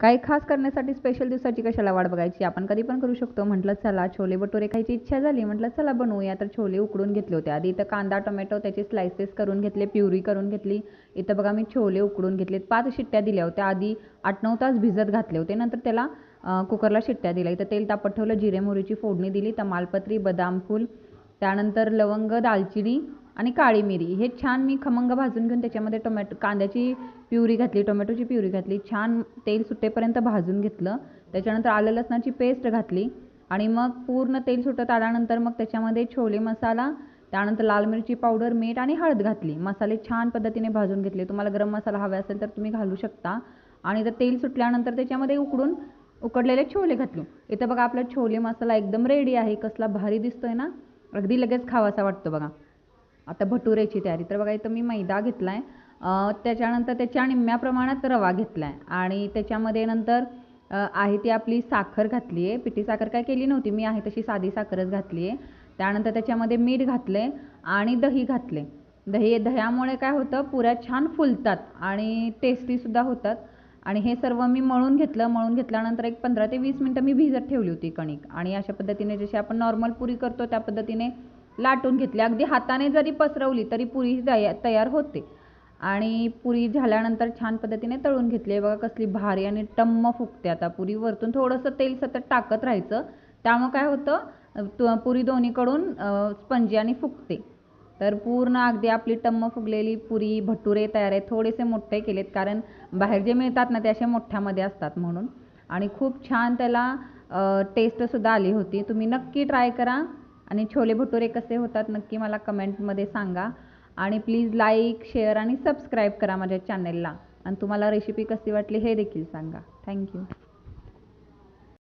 काही खास करण्यासाठी स्पेशल दिवसाची कशाला वाट बघायची? आपण कधी पण करू शकतो. म्हटलं चला छोले भटुरे खायची इच्छा झाली. म्हटलं चला बनवूया. तर छोले उकडून घेतले होते. आधी इथं कांदा टोमॅटो त्याचे स्लायसेस करून घेतले प्युरी करून घेतली. इथं बघा मी छोले उकडून घेतलेत. पाच शिट्ट्या दिल्या होत्या. आधी आठ नऊ तास भिजत घातले होते. नंतर त्याला कुकरला शिट्ट्या दिल्या. इथं तेल तापत ठेवलं जिरे मोहरीची फोडणी दिली तमालपत्री बदाम फूल त्यानंतर लवंग दालचिनी आणि काळी मिरी. हे छान मी खमंग भाजून घेऊन त्याच्यामध्ये टोमॅटो कांद्याची प्युरी घातली टोमॅटोची प्युरी घातली. छान तेल सुटेपर्यंत भाजून घेतलं. त्याच्यानंतर आलं लसणाची पेस्ट घातली. आणि मग पूर्ण तेल सुटत आल्यानंतर मग त्याच्यामध्ये छोले मसाला त्यानंतर लाल मिरची पावडर मीठ आणि हळद घातली. मसाले छान पद्धतीने भाजून घेतले. तुम्हाला गरम मसाला हवा असेल तर तुम्ही घालू शकता. आणि तर तेल सुटल्यानंतर त्याच्यामध्ये उकडून उकडलेले छोले घातले. इथं बघा आपला छोले मसाला एकदम रेडी आहे. कसला भारी दिसतोय ना? अगदी लगेच खावासा वाटतो बघा. आता भटुरेची तयारी. तर बघा इथं मी मैदा घेतला आहे त्याच्यानंतर त्याच्या निम्म्या प्रमाणात रवा घेतला आहे आणि त्याच्यामध्ये नंतर आहे ती आपली साखर घातली आहे पिठी साखर काय केली नव्हती मी आहे तशी साधी साखरच घातली आहे त्यानंतर त्याच्यामध्ये मीठ घातले आणि दही घातले दही दह्यामुळे काय होतं पुऱ्या छान फुलतात आणि टेस्टीसुद्धा होतात. आणि हे सर्व मी मळून घेतलं. मळून घेतल्यानंतर एक पंधरा ते वीस मिनटं मी भिजत ठेवली होती कणिक. आणि अशा पद्धतीने जशी आपण नॉर्मल पुरी करतो त्या पद्धतीने लाटून घेतली. अगदी हाताने जरी पसरवली तरी पुरी तया तयार होते. आणि पुरी झाल्यानंतर छान पद्धतीने तळून घेतली. आहे बघा कसली भारी आणि टम्म फुगते आता पुरी. वरतून थोडंसं तेल सतत टाकत राहायचं. त्यामुळं काय होतं तु- पुरी दोन्हीकडून स्पंजी आणि फुगते. तर पूर्ण अगदी आपली टम्म फुगलेली पुरी भटुरे तयार आहेत. थोडेसे मोठे केलेत कारण बाहेर जे मिळतात ना ते असे मोठ्यामध्ये असतात म्हणून. आणि खूप छान त्याला टेस्टसुद्धा आली होती. तुम्ही नक्की ट्राय करा. आणि छोले भटुरे कसे होतात नक्की मला कमेंटमध्ये सांगा. आणि प्लीज लाईक शेअर आणि सबस्क्राईब करा माझ्या चॅनेलला. आणि तुम्हाला रेसिपी कशी वाटली हे देखील सांगा. थँक्यू.